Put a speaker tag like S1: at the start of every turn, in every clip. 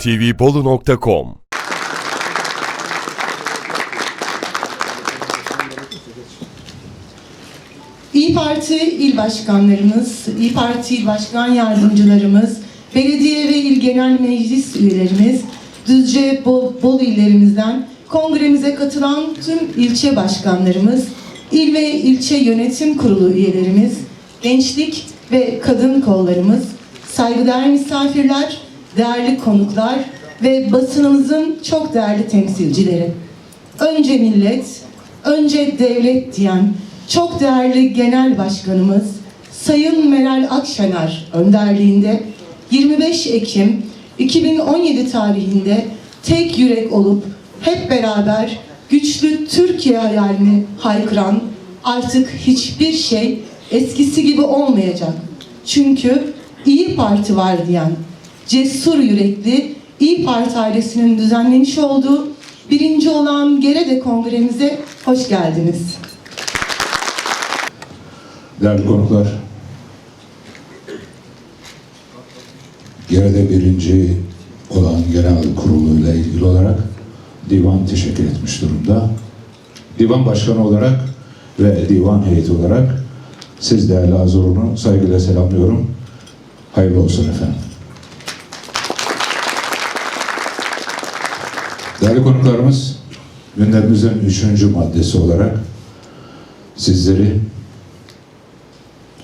S1: tvbolu.com
S2: İyi Parti il başkanlarımız, İyi Parti il başkan yardımcılarımız, belediye ve il genel meclis üyelerimiz, Düzce Bol, Bolu illerimizden kongremize katılan tüm ilçe başkanlarımız, il ve ilçe yönetim kurulu üyelerimiz, gençlik ve kadın kollarımız, saygıdeğer misafirler, değerli konuklar ve basınımızın çok değerli temsilcileri. Önce millet, önce devlet diyen çok değerli genel başkanımız Sayın Meral Akşener önderliğinde 25 Ekim 2017 tarihinde tek yürek olup hep beraber güçlü Türkiye hayalini haykıran artık hiçbir şey eskisi gibi olmayacak. Çünkü İyi Parti var diyen cesur yürekli İyi Parti ailesinin düzenlemiş olduğu birinci olan Gerede Kongremize hoş geldiniz.
S3: Değerli konuklar, Geride birinci olan genel kuruluyla ilgili olarak divan teşekkür etmiş durumda. Divan başkanı olarak ve divan heyeti olarak siz değerli Azur'unu saygıyla selamlıyorum. Hayırlı olsun efendim. Değerli konuklarımız, gündemimizin üçüncü maddesi olarak sizleri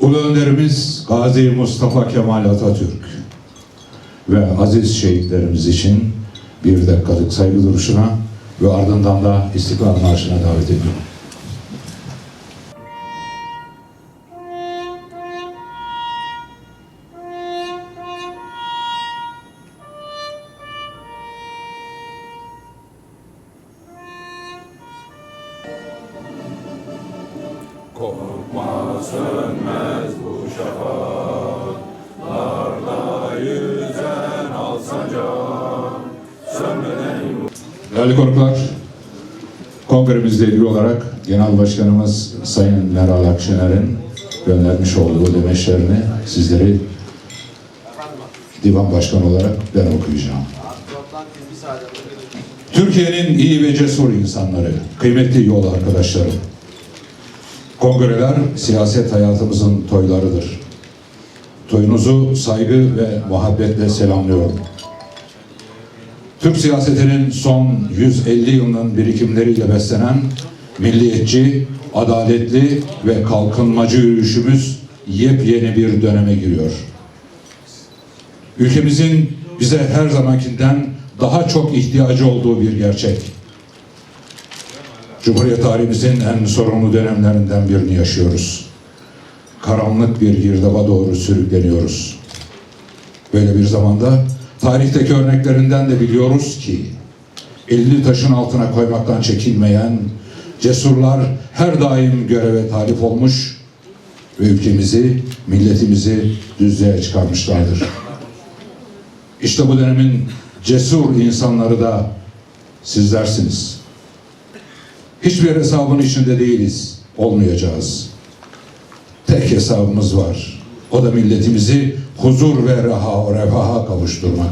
S3: Ulu Önderimiz Gazi Mustafa Kemal Atatürk ve aziz şehitlerimiz için bir dakikalık saygı duruşuna ve ardından da İstiklal Marşı'na davet ediyorum. Değerli konuklar, kongremizle ilgili olarak Genel Başkanımız Sayın Meral Akşener'in göndermiş olduğu demeçlerini sizleri divan başkanı olarak ben okuyacağım. Türkiye'nin iyi ve cesur insanları, kıymetli yol arkadaşları, kongreler siyaset hayatımızın toylarıdır. Toyunuzu saygı ve muhabbetle selamlıyorum. Türk siyasetinin son 150 yılının birikimleriyle beslenen milliyetçi, adaletli ve kalkınmacı yürüyüşümüz yepyeni bir döneme giriyor. Ülkemizin bize her zamankinden daha çok ihtiyacı olduğu bir gerçek. Cumhuriyet tarihimizin en sorunlu dönemlerinden birini yaşıyoruz. Karanlık bir girdaba doğru sürükleniyoruz. Böyle bir zamanda tarihteki örneklerinden de biliyoruz ki elini taşın altına koymaktan çekinmeyen cesurlar her daim göreve talip olmuş ve ülkemizi, milletimizi düzlüğe çıkarmışlardır. İşte bu dönemin cesur insanları da sizlersiniz. Hiçbir hesabın içinde değiliz, olmayacağız. Tek hesabımız var. O da milletimizi huzur ve reha, refaha kavuşturmak.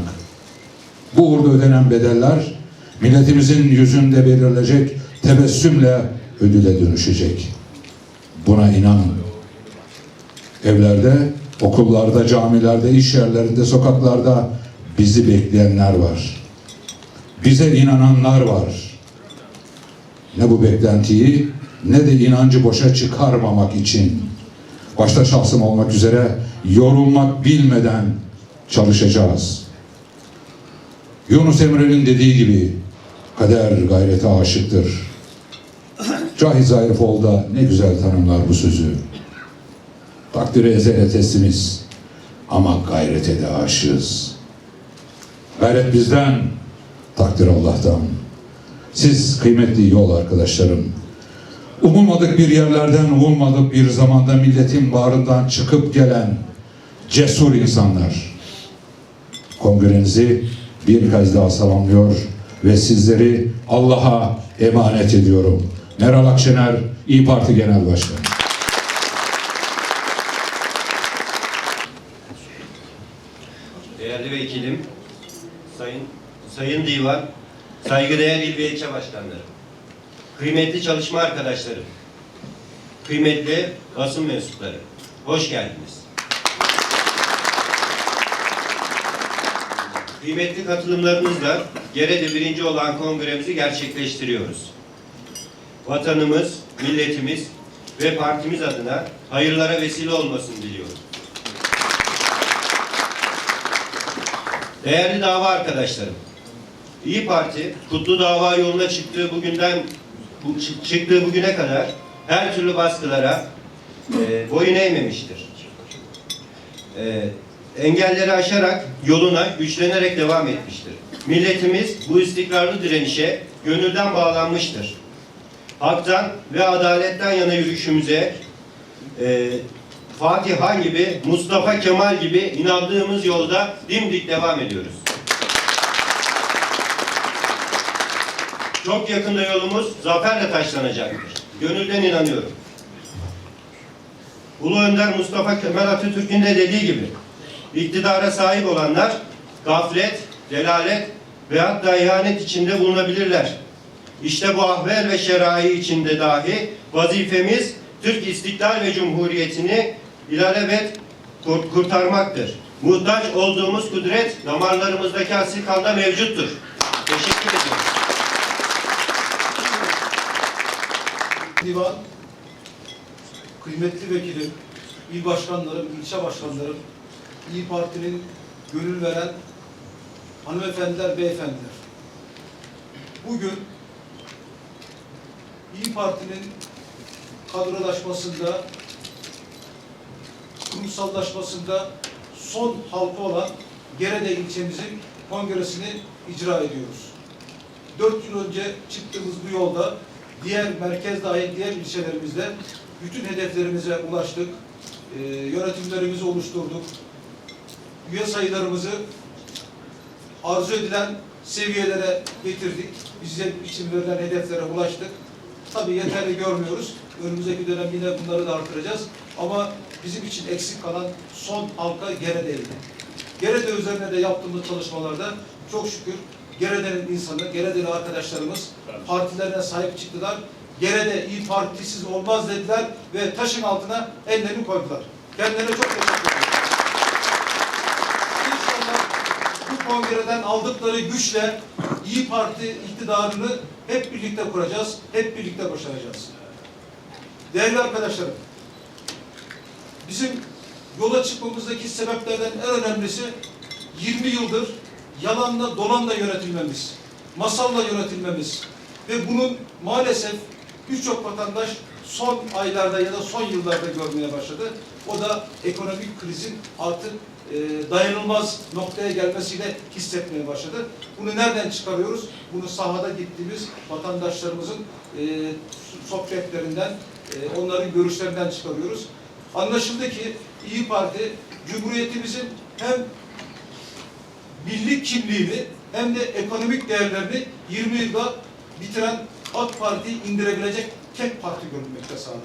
S3: Bu uğurda ödenen bedeller milletimizin yüzünde belirleyecek tebessümle ödüle dönüşecek. Buna inanın. Evlerde, okullarda, camilerde, iş yerlerinde, sokaklarda bizi bekleyenler var. Bize inananlar var. Ne bu beklentiyi ne de inancı boşa çıkarmamak için başta şahsım olmak üzere yorulmak bilmeden çalışacağız. Yunus Emre'nin dediği gibi kader gayrete aşıktır. Cahit Zarifoğlu da ne güzel tanımlar bu sözü. Takdire ezele teslimiz ama gayrete de aşığız. Gayret bizden, takdir Allah'tan. Siz kıymetli yol arkadaşlarım, umulmadık bir yerlerden, umulmadık bir zamanda milletin bağrından çıkıp gelen cesur insanlar. Kongrenizi bir kez daha selamlıyor ve sizleri Allah'a emanet ediyorum. Meral Akşener, İyi Parti Genel Başkanı.
S4: Değerli vekilim,
S1: Sayın Sayın Divan, saygıdeğer il ve ilçe başkanları, kıymetli çalışma arkadaşlarım, kıymetli basın mensupları, hoş geldiniz. Kıymetli katılımlarınızla Gere'de birinci olan kongremizi gerçekleştiriyoruz. Vatanımız, milletimiz ve partimiz adına hayırlara vesile olmasını diliyorum. Değerli dava arkadaşlarım, İyi Parti kutlu dava yoluna çıktığı bugünden bu, çı- çıktığı bugüne kadar her türlü baskılara e, boyun eğmemiştir. E, engelleri aşarak yoluna güçlenerek devam etmiştir. Milletimiz bu istikrarlı direnişe gönülden bağlanmıştır. Haktan ve adaletten yana yürüyüşümüze e, Fatih Han gibi, Mustafa Kemal gibi inandığımız yolda dimdik devam ediyoruz. Çok yakında yolumuz zaferle taşlanacaktır. Gönülden inanıyorum. Ulu Önder Mustafa Kemal Atatürk'ün de dediği gibi iktidara sahip olanlar gaflet, delalet ve hatta ihanet içinde bulunabilirler. İşte bu ahvel ve şerai içinde dahi vazifemiz Türk İstiklal ve Cumhuriyeti'ni ilelebet kur- kurtarmaktır. Muhtaç olduğumuz kudret damarlarımızdaki asil kanda mevcuttur. Teşekkür ediyorum.
S4: Divan, kıymetli vekilim, il başkanlarım, ilçe başkanlarım, İyi Parti'nin gönül veren hanımefendiler, beyefendiler. Bugün İyi Parti'nin kadrolaşmasında, kurumsallaşmasında son halka olan Gerede ilçemizin kongresini icra ediyoruz. Dört yıl önce çıktığımız bu yolda diğer merkez dahil diğer ilçelerimizde bütün hedeflerimize ulaştık. Ee, yönetimlerimizi oluşturduk. Üye sayılarımızı arzu edilen seviyelere getirdik. Bize için verilen hedeflere ulaştık. Tabii yeterli görmüyoruz. Önümüzdeki dönem yine bunları da artıracağız. Ama bizim için eksik kalan son halka Gerede'ydi. Gerede üzerine de yaptığımız çalışmalarda çok şükür Gerede'nin insanı, Gerede'li arkadaşlarımız partilerine sahip çıktılar. Gerede iyi partisiz olmaz dediler ve taşın altına ellerini koydular. Kendilerine çok teşekkür ederim. İnşallah bu kongreden aldıkları güçle İyi Parti iktidarını hep birlikte kuracağız, hep birlikte başaracağız. Değerli arkadaşlarım, bizim yola çıkmamızdaki sebeplerden en önemlisi 20 yıldır yalanla dolanla yönetilmemiz, masalla yönetilmemiz ve bunun maalesef birçok vatandaş son aylarda ya da son yıllarda görmeye başladı. O da ekonomik krizin artık e, dayanılmaz noktaya gelmesiyle hissetmeye başladı. Bunu nereden çıkarıyoruz? Bunu sahada gittiğimiz vatandaşlarımızın e, sohbetlerinden, e, onların görüşlerinden çıkarıyoruz. Anlaşıldı ki İyi Parti Cumhuriyetimizin hem milli kimliğini hem de ekonomik değerlerini 20 yılda bitiren AK Parti'yi indirebilecek tek parti görünmekte sahada.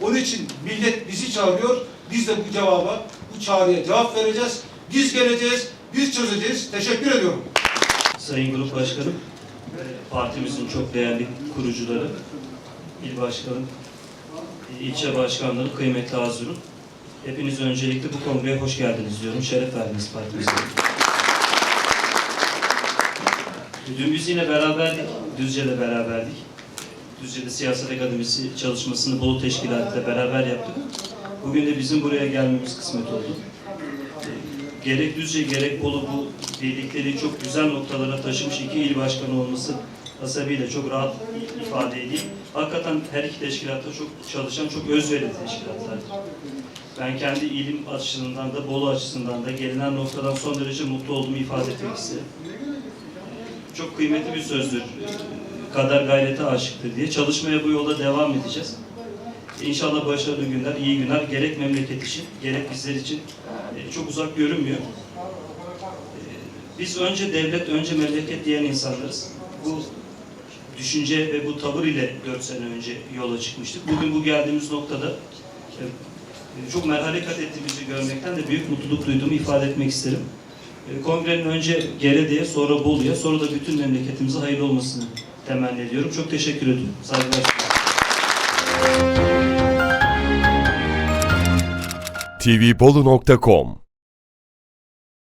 S4: Onun için millet bizi çağırıyor. Biz de bu cevaba, bu çağrıya cevap vereceğiz. Biz geleceğiz, biz çözeceğiz. Teşekkür ediyorum.
S5: Sayın Grup Başkanım, partimizin çok değerli kurucuları, il başkanım, ilçe başkanları, kıymetli Hazırun. Hepiniz öncelikle bu kongreye hoş geldiniz diyorum. Şeref verdiniz partimize. Dün biz yine beraberdik, Düzce'de beraberdik. Düzce'de Siyaset Akademisi çalışmasını Bolu Teşkilatı ile beraber yaptık. Bugün de bizim buraya gelmemiz kısmet oldu. E, Gerek Düzce gerek Bolu bu birlikteliği çok güzel noktalara taşımış iki il başkanı olması hasebiyle çok rahat ifade edeyim. Hakikaten her iki teşkilatta çok çalışan, çok özverili teşkilatlardır. Ben kendi ilim açısından da, Bolu açısından da gelinen noktadan son derece mutlu olduğumu ifade etmek isterim. Çok kıymetli bir sözdür. Kader gayrete aşıktır diye. Çalışmaya bu yolda devam edeceğiz. İnşallah başarılı günler, iyi günler gerek memleket için, gerek bizler için e, çok uzak görünmüyor. E, Biz önce devlet, önce memleket diyen insanlarız. Bu düşünce ve bu tavır ile 4 sene önce yola çıkmıştık. Bugün bu geldiğimiz noktada e, çok merhale kat ettiğimizi görmekten de büyük mutluluk duyduğumu ifade etmek isterim. E, Kongrenin önce Gerede'ye, sonra Bolu'ya, sonra da bütün memleketimize hayırlı olmasını temenni ediyorum. Çok teşekkür ediyorum. Saygılar sunuyorum.
S6: tvbolu.com